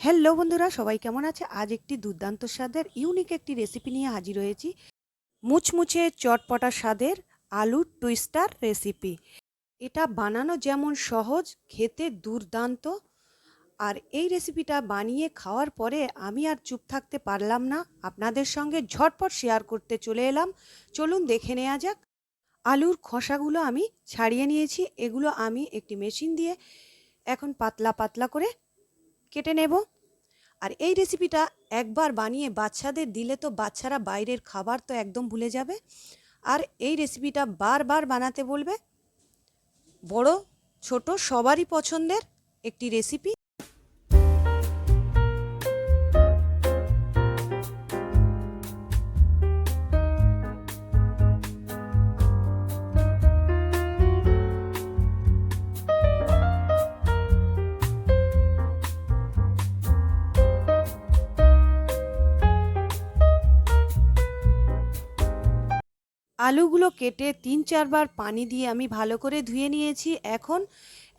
Hello বন্ধুরা, সবাই কেমন আছে? আজ একটি দুর্দান্ত স্বাদের ইউনিক একটি রেসিপি নিয়ে হাজির হয়েছি। মুচমুচে চটপটা স্বাদের আলুর টুইস্টার রেসিপি এটা বানানো যেমন সহজ, খেতে দুর্দান্ত। আর এই রেসিপিটা বানিয়ে খাওয়ার পরে আমি আর চুপ থাকতে পারলাম না। আপনাদের সঙ্গে ঝটপট শেয়ার করতে চলে এলাম। চলুন দেখে নেওয়া যাক। আলুর খোসাগুলো আমি ছাড়িয়ে নিয়েছি। এগুলো আমি একটি মেশিন দিয়ে এখন পাতলা পাতলা করে কেটে নেব। আর এই রেসিপিটা একবার বানিয়ে বাচ্চাদের দিলে তো বাচ্চারা বাইরের খাবার তো একদম ভুলে যাবে। আর এই রেসিপিটা বারবার বানাতে বলবে। বড়, ছোট, সবারই পছন্দের একটি রেসিপি আলুগুলো কেটে তিন চারবার পানি দিয়ে আমি ভালো করে ধুয়ে নিয়েছি। এখন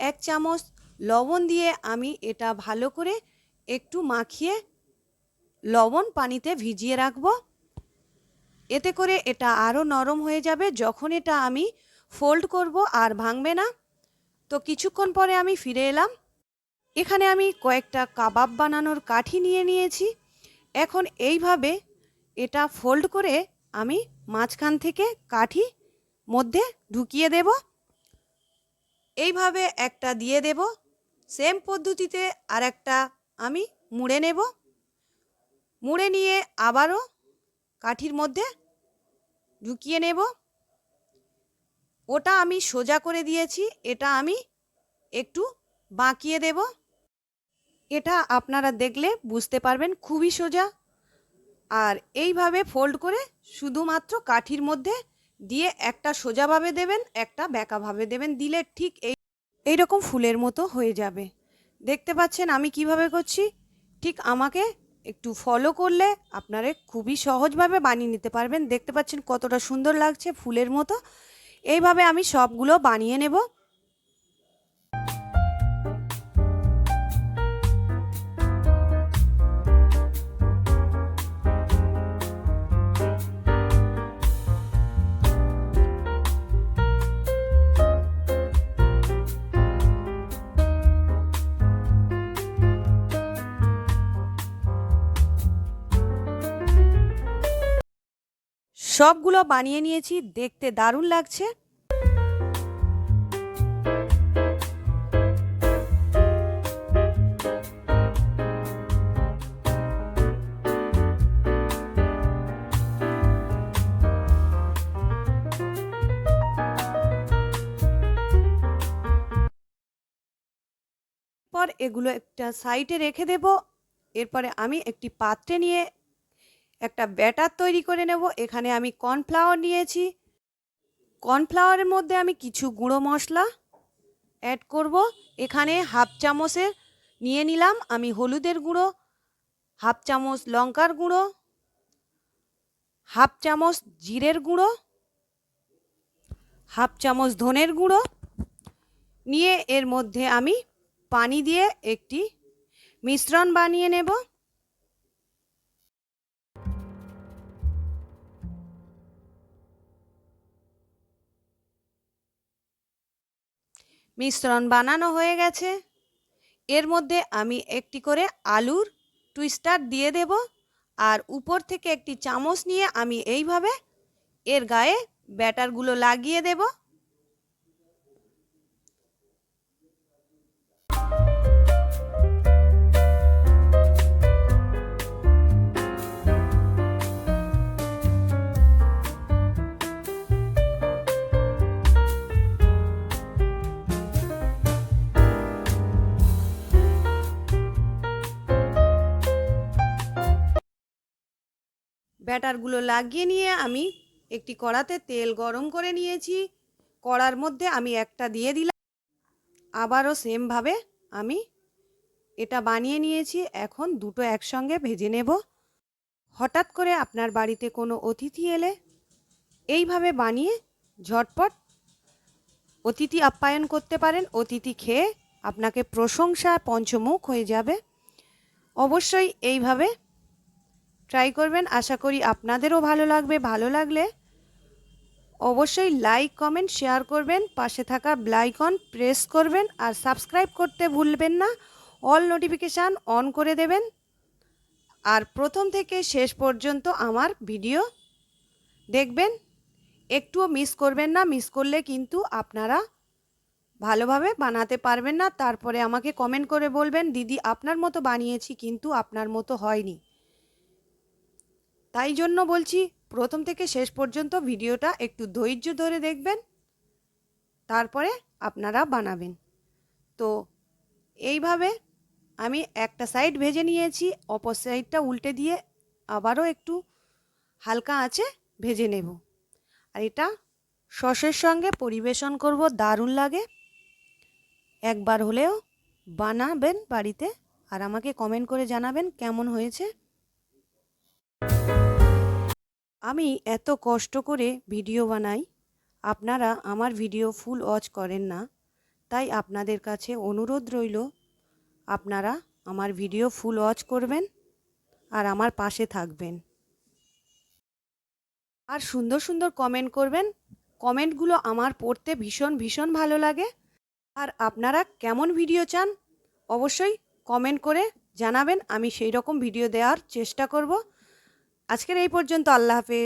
এক চামচ লবণ দিয়ে আমি এটা ভালো করে একটু মাখিয়ে লবণ পানিতে ভিজিয়ে রাখব। এতে করে এটা আরও নরম হয়ে যাবে। যখন এটা আমি ফোল্ড করব আর ভাঙবে না, তো কিছুক্ষণ পরে আমি ফিরে এলাম। এখানে আমি কয়েকটা কাবাব বানানোর কাঠি নিয়ে নিয়েছি। এখন এইভাবে এটা ফোল্ড করে আমি মাঝখান থেকে কাঠি মধ্যে ঢুকিয়ে দেব। এইভাবে একটা দিয়ে দেব। সেম পদ্ধতিতে আর একটা আমি মুড়ে নেব। মুড়ে নিয়ে আবারও কাঠির মধ্যে ঢুকিয়ে নেব। ওটা আমি সোজা করে দিয়েছি। এটা আমি একটু বাঁকিয়ে দেব। এটা আপনারা দেখলে বুঝতে পারবেন। খুবই সোজা। আর এইভাবে ফোল্ড করে শুধুমাত্র কাঠির মধ্যে দিয়ে একটা সোজাভাবে দেবেন, একটা ব্যাকাভাবে দেবেন, দিলে ঠিক এই এইরকম ফুলের মতো হয়ে যাবে। দেখতে পাচ্ছেন আমি কীভাবে করছি? ঠিক আমাকে একটু ফলো করলে আপনারা খুবই সহজভাবে বানিয়ে নিতে পারবেন। দেখতে পাচ্ছেন কতটা সুন্দর লাগছে ফুলের মতো। এইভাবে আমি সবগুলো বানিয়ে নেব। সবগুলো বানিয়ে নিয়েছি, দেখতে দারুণ লাগছে। এগুলো একটা সাইডে রেখে দেব। এরপরে আমি একটি পাত্রে নিয়ে একটা ব্যাটার তৈরি করে নেব। এখানে আমি কর্নফ্লাওয়ার নিয়েছি। কর্নফ্লাওয়ারের মধ্যে আমি কিছু গুঁড়ো মশলা অ্যাড করব। এখানে হাফ চামচের নিয়ে নিলাম আমি হলুদের গুঁড়ো, হাফ চামচ লঙ্কার গুঁড়ো, হাফ চামচ জিরের গুঁড়ো, হাফ চামচ ধনের গুঁড়ো। নিয়ে এর মধ্যে আমি পানি দিয়ে একটি মিশ্রণ বানিয়ে নেব। মিশ্রণ বানানো হয়ে গেছে। এর মধ্যে আমি একটি করে আলুর টুইস্টার দিয়ে দেব আর উপর থেকে একটি চামচ নিয়ে আমি এইভাবে এর গায়ে ব্যাটারগুলো লাগিয়ে দেব। ব্যাটারগুলো লাগিয়ে নিয়ে আমি একটি কড়াতে তেল গরম করে নিয়েছি। কড়ার মধ্যে আমি একটা দিয়ে দিলাম। আবারও সেমভাবে আমি এটা বানিয়ে নিয়েছি। এখন দুটো একসঙ্গে ভেজে নেব। হঠাৎ করে আপনার বাড়িতে কোনো অতিথি এলে, এইভাবে বানিয়ে ঝটপট অতিথি আপ্যায়ন করতে পারেন। অতিথি খেয়ে আপনাকে প্রশংসা পঞ্চমুখ হয়ে যাবে। অবশ্যই এইভাবে ট্রাই করবেন। আশা করি আপনাদেরও ভালো লাগবে, ভালো লাগলে অবশ্যই লাইক কমেন্ট শেয়ার করবেন। পাশে থাকা ব্লাইকন প্রেস করবেন আর সাবস্ক্রাইব করতে ভুলবেন না। অল নোটিফিকেশান অন করে দেবেন। আর প্রথম থেকে শেষ পর্যন্ত আমার ভিডিও দেখবেন। একটুও মিস করবেন না। মিস করলে কিন্তু আপনারা ভালোভাবে বানাতে পারবেন না। তারপরে আমাকে কমেন্ট করে বলবেন, দিদি, আপনার মতো বানিয়েছি কিন্তু আপনার মতো হয়নি। তাই জন্য বলছি, প্রথম থেকে শেষ পর্যন্ত ভিডিওটা একটু ধৈর্য ধরে দেখবেন, তারপরে আপনারা বানাবেন। তো, এইভাবে আমি একটা সাইড ভেজে নিয়েছি, অপর সাইডটা উল্টে দিয়ে আবারও একটু হালকা আছে ভেজে নেব। আর এটা সসের সঙ্গে পরিবেশন করব, দারুণ লাগে। একবার হলেও বানাবেন বাড়িতে, আর আমাকে কমেন্ট করে জানাবেন কেমন হয়েছে। আমি এত কষ্ট করে ভিডিও বানাই, আপনারা আমার ভিডিও ফুল ওয়াচ করেন না, তাই আপনাদের কাছে অনুরোধ রইল, আপনারা আমার ভিডিও ফুল ওয়াচ করবেন আর আমার পাশে থাকবেন। আর সুন্দর সুন্দর কমেন্ট করবেন, কমেন্টগুলো আমার পড়তে ভীষণ ভীষণ ভালো লাগে, আর আপনারা কেমন ভিডিও চান, অবশ্যই কমেন্ট করে জানাবেন, আমি সেই রকম ভিডিও দেওয়ার চেষ্টা করব। আজকের এই পর্যন্ত আল্লাহ হাফেজ।